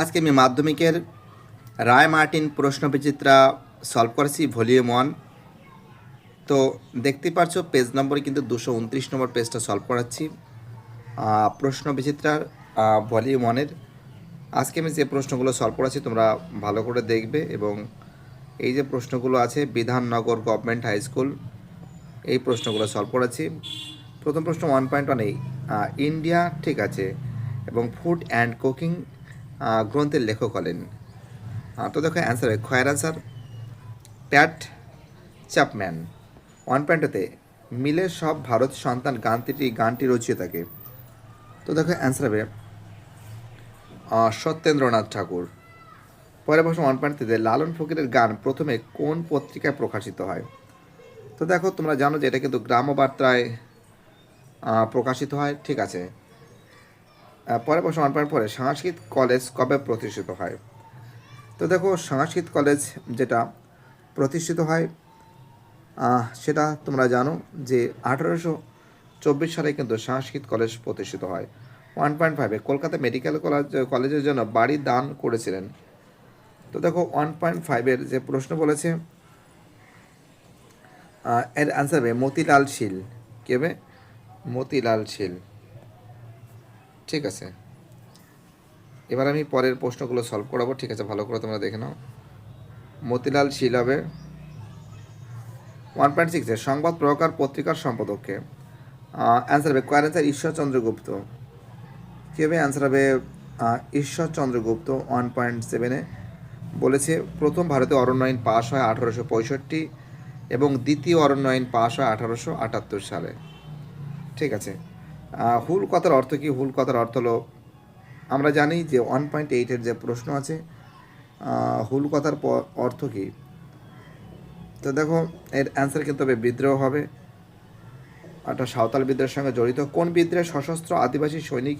আজকে আমি মাধ্যমিকের রায় মার্টিন প্রশ্ন বিচিত্রা সলভ করেছি, ভলিউম ওয়ান। তো দেখতে পাচ্ছ পেজ নম্বর কিন্তু দুশো উনত্রিশ নম্বর পেজটা সলভ করাচ্ছি। প্রশ্ন বিচিত্রার ভলিউম ওয়ানের। আজকে আমি যে প্রশ্নগুলো সলভ করাচ্ছি তোমরা ভালো করে দেখবে এবং এই যে প্রশ্নগুলো আছে, বিধাননগর গভর্নমেন্ট হাই স্কুল, এই প্রশ্নগুলো সলভ করেছি। প্রথম প্রশ্ন ওয়ান পয়েন্ট ওয়ান এই ইন্ডিয়া, ঠিক আছে, এবং ফুড অ্যান্ড কুকিং গ্রন্থের লেখক হলেন। তো দেখো অ্যান্সার খয়ের অ্যান্সার প্যাট চ্যাপম্যান ওয়ান পয়েন্টতে মিলে সব ভারত সন্তান গানটি গানটি রচিয়ে থাকে। তো দেখো অ্যান্সার হবে সত্যেন্দ্রনাথ ঠাকুর। পরের প্রশ্ন ওয়ান পয়েন্ট থ্রিতে লালন ফকিরের গান প্রথমে কোন পত্রিকায় প্রকাশিত হয়? তো দেখো তোমরা জানো যে এটা কিন্তু গ্রামবার্তায় প্রকাশিত হয়, ঠিক আছে। পরের প্রশ্ন ওয়ান পয়েন্ট পরে সংস্কৃত কলেজ কবে প্রতিষ্ঠিত হয়? তো দেখো সংস্কৃত কলেজ যেটা প্রতিষ্ঠিত হয় সেটা তোমরা জানো যে আঠারোশো চব্বিশ সালে কিন্তু সংস্কৃত কলেজ প্রতিষ্ঠিত হয়। ওয়ান পয়েন্ট ফাইভে কলকাতা মেডিকেল কলেজ কলেজের জন্য বাড়ি দান করেছিলেন। তো দেখো ওয়ান পয়েন্ট ফাইভের যে প্রশ্ন বলেছে এর অ্যান্সার হবে, মতিলাল শীল। কি হবে? মতিলাল শীল। ঠিক আছে। এবার আমি পরের প্রশ্নগুলো সলভ করাবো, ঠিক আছে? ভালো করে তোমরা দেখে নাও। মতিলাল শীল হবে ওয়ান পয়েন্ট সিক্সে সংবাদ প্রকার পত্রিকার সম্পাদককে অ্যান্সার হবে, কয়ের অ্যান্সার ঈশ্বরচন্দ্র গুপ্ত। কী হবে? অ্যান্সার হবে ঈশ্বরচন্দ্র গুপ্ত ওয়ান পয়েন্ট সেভেনে বলেছে, প্রথম ভারতে অরণ্য আইন পাশ হয় আঠারোশো পঁয়ষট্টি এবং দ্বিতীয় অরণ্য আইন পাশ হয় আঠারোশো আটাত্তর সালে। ঠিক আছে। হুল কথার অর্থ কি? হুল কথার অর্থ হলো, আমরা জানি যে ওয়ান পয়েন্ট এইটের যে প্রশ্ন আছে হুল কথার অর্থ কি? তো দেখো, এর অ্যান্সার কিন্তু হবে বিদ্রোহ হবে। একটা সাঁওতাল বিদ্রোহের সঙ্গে জড়িত। কোন বিদ্রোহে সশস্ত্র আদিবাসী সৈনিক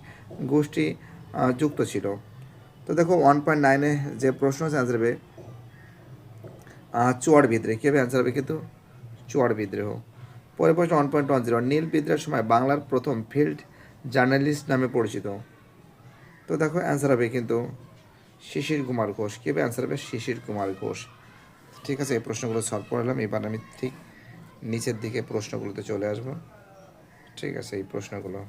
গোষ্ঠী যুক্ত ছিল? তো দেখো ওয়ান পয়েন্ট নাইনে যে প্রশ্ন আছে অ্যান্সার হবে চুয়ার বিদ্রোহ। কী হবে? অ্যান্সার হবে কিন্তু চুয়ার বিদ্রোহ। পরে প্রশ্ন ওয়ান পয়েন্ট ওয়ান জিরো নীল বিদ্রোহের সময় বাংলার প্রথম ফিল্ড জার্নালিস্ট নামে পরিচিত। তো দেখো অ্যান্সার হবে কিন্তু শিশির কুমার ঘোষ। কী হবে অ্যান্সার হবে? শিশির কুমার ঘোষ। ঠিক আছে, এই প্রশ্নগুলো সলভ করলাম এবার আমি ঠিক নিচের দিকে প্রশ্নগুলোতে চলে আসব। ঠিক আছে, এই প্রশ্নগুলো।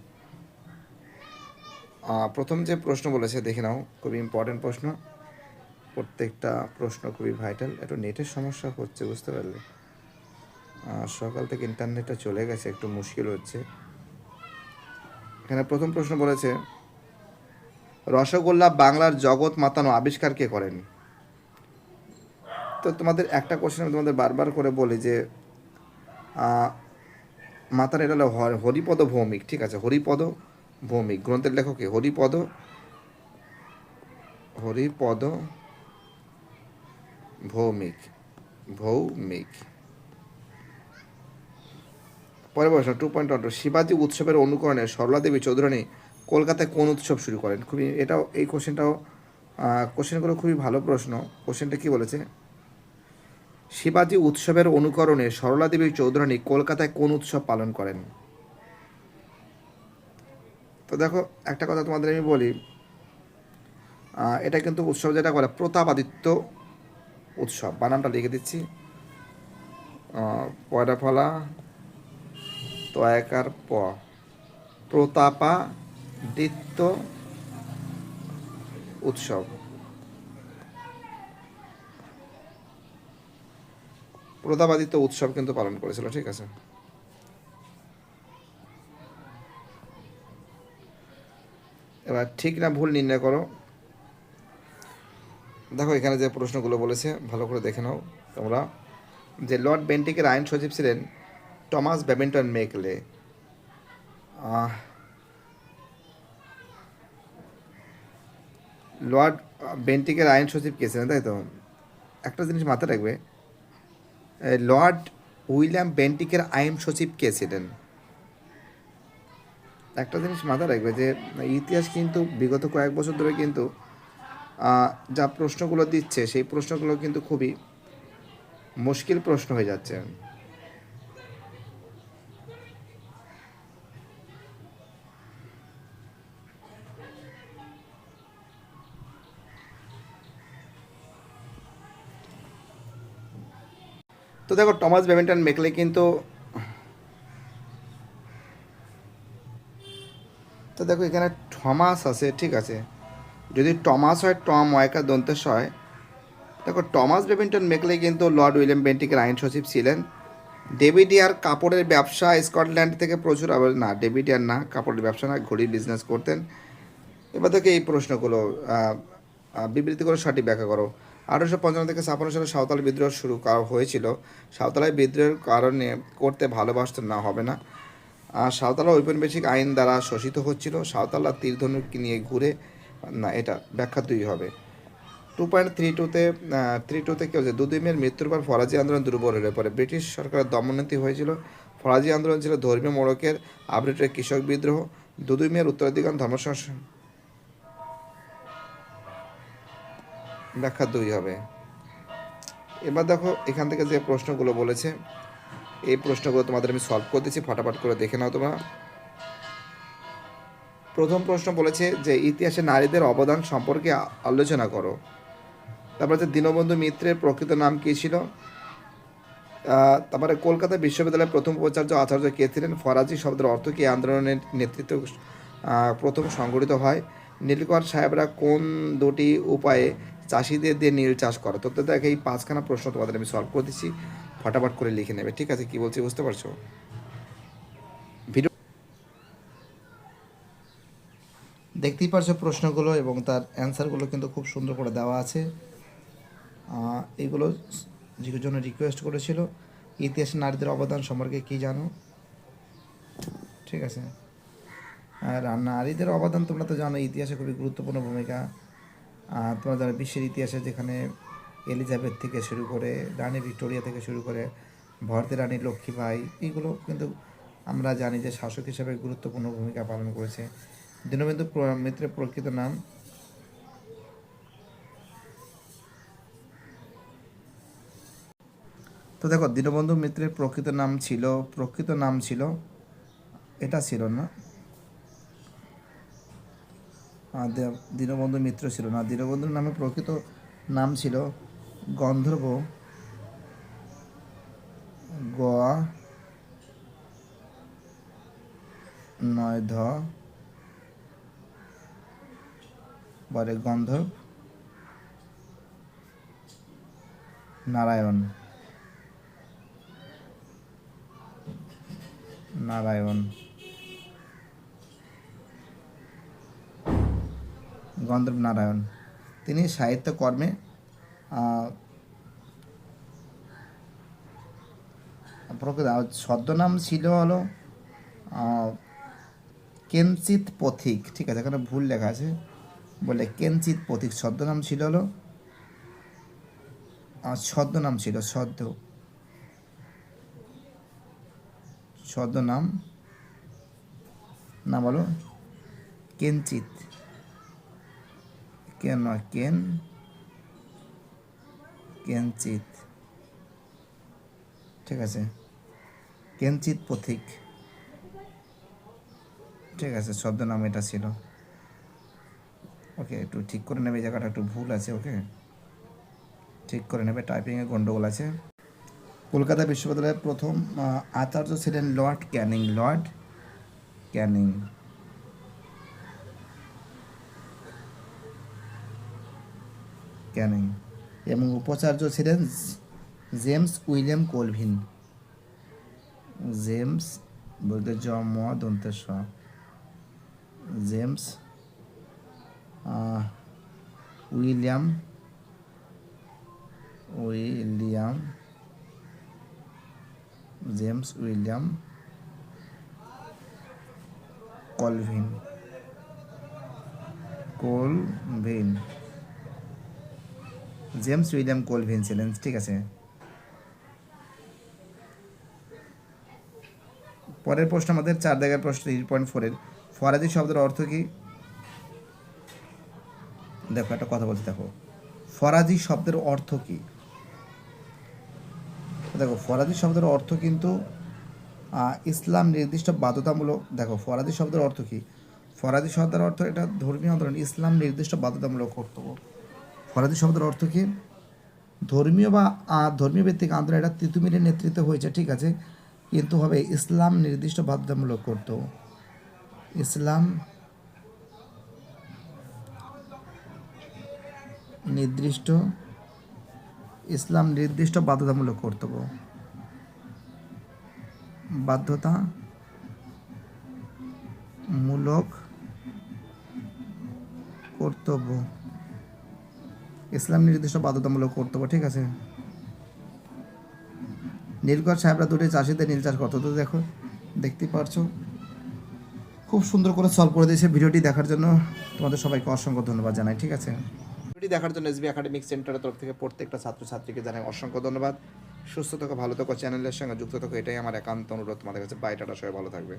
প্রথম যে প্রশ্ন বলেছে, দেখে নাও, খুবই ইম্পর্টেন্ট প্রশ্ন। প্রত্যেকটা প্রশ্ন খুবই ভাইটাল একটু নেটের সমস্যা হচ্ছে, বুঝতে পারলে? সকাল থেকে ইন্টারনেটটা চলে গেছে, একটু মুশকিল হচ্ছে। এখানে প্রথম প্রশ্ন বলেছে, রসগোল্লা বাংলার জগৎ মাতানো আবিষ্কার কে করেন? তো তোমাদের একটা কোশ্চেন আমি তোমাদের বারবার করে বলি যে মাতার এটা হলো হরিপদ ভৌমিক, ঠিক আছে? হরিপদ ভৌমিক, গ্রন্থের লেখকে হরিপদ হরিপদ ভৌমিক ভৌমিক। পরে প্রশ্ন টু পয়েন্ট ওয়ান শিবাজি উৎসবের অনুকরণে সরলা দেবী চৌধুরানী কলকাতায় কোন উৎসব শুরু করেন? খুবই, এটাও, এই কোশ্চেনটাও কোশ্চেনগুলো খুবই ভালো প্রশ্ন। কোশ্চেনটা কি বলেছে? শিবাজি উৎসবের অনুকরণে সরলা দেবী চৌধুরানী কলকাতায় কোন উৎসব পালন করেন? তো দেখো, একটা কথা তোমাদের আমি বলি এটা কিন্তু উৎসব যেটা বলে প্রতাপাদিত্য উৎসব। বানানটা লিখে দিচ্ছি। পয়লা ফলা তয়াকার প প্রতাপাদিত্য উৎসব। প্রতাপাদিত্য উৎসব কিন্তু পালন করেছিল, ঠিক আছে? এবার ঠিক না ভুল নির্ণয় করো। দেখো এখানে যে প্রশ্নগুলো বলেছে, ভালো করে দেখে নাও তোমরা। যে লর্ড বেন্টিকের আইন সচিব ছিলেন টমাস ব্যাবিন্টন মেকলে লর্ড বেন্টিকের আইন সচিব কে ছিলেন তাই তো একটা জিনিস মাথায় রাখবে লর্ড উইলিয়াম বেন্টিকের আইন সচিব কে ছিলেন একটা জিনিস মাথায় রাখবে যে ইতিহাস কিন্তু বিগত কয়েক বছর ধরে কিন্তু যা প্রশ্নগুলো দিচ্ছে সেই প্রশ্নগুলো কিন্তু খুবই মুশকিল প্রশ্ন হয়ে যাচ্ছে তো দেখো টমাস ব্যাডমিন্টন মেকলে কিন্তু তো দেখো, এখানে থমাস আছে, ঠিক আছে। যদি টমাস হয় টম ওয়াইকা দন্তেশ হয়, দেখো টমাস ব্যাডমিন্টন মেকলে কিন্তু লর্ড উইলিয়াম বেন্টিকের আইন সচিব ছিলেন। ডেভিডিয়ার কাপড়ের ব্যবসা স্কটল্যান্ড থেকে প্রচুর আবার, না ডেভিডিয়ার না, কাপড়ের ব্যবসা না, ঘড়ির বিজনেস করতেন। এবার থেকে এই প্রশ্নগুলো বিবৃতি করে সঠিক ব্যাখ্যা করো। আঠারোশো পঞ্চান্ন থেকে ছাপান্ন সালে সাঁওতাল বিদ্রোহ শুরু করা হয়েছিল। সাঁওতালায় বিদ্রোহের কারণে করতে ভালোবাসতেন না, হবে না। আর সাঁওতালা ঔপনিবেশিক আইন দ্বারা শোষিত হচ্ছিল। সাঁওতালা তীরধনুক নিয়ে ঘুরে, না, এটা ব্যাখ্যা দুই হবে। টু পয়েন্ট থ্রি টুতে থ্রি টুতে কি হচ্ছে দুদিমের মৃত্যুর পর ফরাজি আন্দোলন দুর্বল হয়ে পড়ে। ব্রিটিশ সরকারের দমননীতি হয়েছিল। ফরাজি আন্দোলন ছিল ধর্মীয় মোড়কের আবৃটের কৃষক বিদ্রোহ। দুদুমিয়ার উত্তরাধিকার ধর্ম ব্যাখ্যা দুই হবে। এবার দেখো, এখান থেকে যে প্রশ্নগুলো বলেছে, এই প্রশ্নগুলো তোমাদের আমি সলভ করে দিচ্ছি, ফটাফট করে দেখে নাও তোমরা। প্রথম প্রশ্ন বলেছে যে, ইতিহাসে নারীদের অবদান সম্পর্কে আলোচনা করো। তারপর হচ্ছে, দীনবন্ধু মিত্রের প্রকৃত নাম কী ছিল? তারপরে, কলকাতা বিশ্ববিদ্যালয়ের প্রথম উপাচার্য আচার্য কে ছিলেন? ফরাজি শব্দের অর্থ কি? আন্দোলনের নেতৃত্ব প্রথম সংগঠিত হয়। নীলকর সাহেবরা কোন দুটি উপায়ে চাষিদের দিয়ে নীল চাষ করে। তো দেখ এই পাঁচখানা প্রশ্ন তোমাদের আমি সলভ করে দিচ্ছি। ফটাফট করে লিখে নেবে, ঠিক আছে? কি বলছি বুঝতে পারছ? ভিডিও দেখতেই পারছ প্রশ্নগুলো এবং তার অ্যান্সারগুলো কিন্তু খুব সুন্দর করে দেওয়া আছে। এগুলো জিজ্ঞের জন্য রিকোয়েস্ট করেছিল, ইতিহাসে নারীদের অবদান সম্পর্কে কি জানো? ঠিক আছে? আর নারীদের অবদান তোমরা তো জানো, ইতিহাসে খুবই গুরুত্বপূর্ণ ভূমিকা। তোমরা জানো বিশ্বের ইতিহাসে যেখানে এলিজাবেথ থেকে শুরু করে রানী ভিক্টোরিয়া থেকে শুরু করে ভারতের রানী লক্ষ্মীবাই এইগুলো কিন্তু আমরা জানি যে শাসক হিসেবে গুরুত্বপূর্ণ ভূমিকা পালন করেছে। দীনবন্ধু মিত্রের প্রকৃত নাম? তো দেখো, দীনবন্ধু মিত্রের প্রকৃত নাম ছিল প্রকৃত নাম ছিল এটা ছিল না। দীনবন্ধু মিত্র ছিল না। দীনবন্ধুর নামে প্রকৃত নাম ছিল গন্ধর্ব গোয়া নয় ধ গন্ধর্ব নারায়ণ। নারায়ণ। গন্ধর্ব নারায়ণ। তিনি সাহিত্যকর্মে প্রকৃত ছদ্মনাম ছিল হলো কেঞ্চিত পথিক, ঠিক আছে, এখানে ভুল লেখা আছে, বলে কেঞ্চিত পথিক, ছদ্মনাম ছিল হলো ছদ্মনাম ছিল, ছদ্ম, ছদ্মনাম, নাম হলো কেঞ্চিত কেন কেন? কেঞ্চিত ঠিক আছে। কেঞ্চিত পথিক। ঠিক আছে, শব্দ নাম এটা ছিল। ওকে, একটু ঠিক করে নেবে জায়গাটা একটু ভুল আছে, ওকে? ঠিক করে নেবে, টাইপিংয়ে গন্ডগোল আছে। কলকাতা বিশ্ববিদ্যালয়ের প্রথম আচার্য ছিলেন Lord Canning Lord Canning. Canning এবং উপাচার্য ছিলেন জেমস উইলিয়াম কোলভিন। জেমস বলতে জ, ম দন্তেশ James William William, James William Colvin. Colvin. James William Colvin ছিলেন, ঠিক আছে? পরের প্রশ্ন আমাদের, চার দাগের প্রশ্ন থ্রি পয়েন্ট ফোরের ফরাজি শব্দের অর্থ কি? দেখো, একটা কথা বলছি, দেখো। ফরাজি শব্দের অর্থ কি? দেখো ফরাজি শব্দের অর্থ কিন্তু ইসলাম নির্দিষ্ট বাধ্যতামূলক, দেখো ফরাজি শব্দের অর্থ কি? ফরাজি শব্দের অর্থ এটা ধর্মীয় আন্দোলন, ইসলাম নির্দিষ্ট বাধ্যতামূলক কর্তব্য। ফরাজি শব্দের অর্থ কি? ধর্মীয় বা ধর্মীয় ভিত্তিক আন্দোলন এটা তিতুমিরের নেতৃত্বে হয়েছে, ঠিক আছে? কিন্তু হবে ইসলাম নির্দিষ্ট বাধ্যতামূলক করত। ইসলাম নির্দিষ্ট ইসলাম নির্দিষ্ট বাধ্যতামূলক কর্তব্য বাধ্যতা মূলক কর্তব্য ইসলাম নির্দিষ্ট বাধ্যতামূলক কর্তব্য ঠিক আছে? নীলকর সাহেবরা দুটি চাষিদের নীল চাষ করতো তো দেখো, দেখতে পারছ? খুব সুন্দর করে সলভ করে দিয়েছে ভিডিওটি দেখার জন্য। তোমাদের সবাইকে অসংখ্য ধন্যবাদ জানাই, ঠিক আছে? ভিডিওটি দেখার জন্য এসবি একাডেমিক সেন্টারের তরফ থেকে প্রত্যেকটা ছাত্রছাত্রীকে জানাই অসংখ্য ধন্যবাদ। সুস্থ থাকো, ভালো থাকো, চ্যানেলের সঙ্গে যুক্ত থাকো, এটাই আমার একান্ত অনুরোধ তোমাদের কাছে। বাইটাটা সবাই ভালো থাকবে।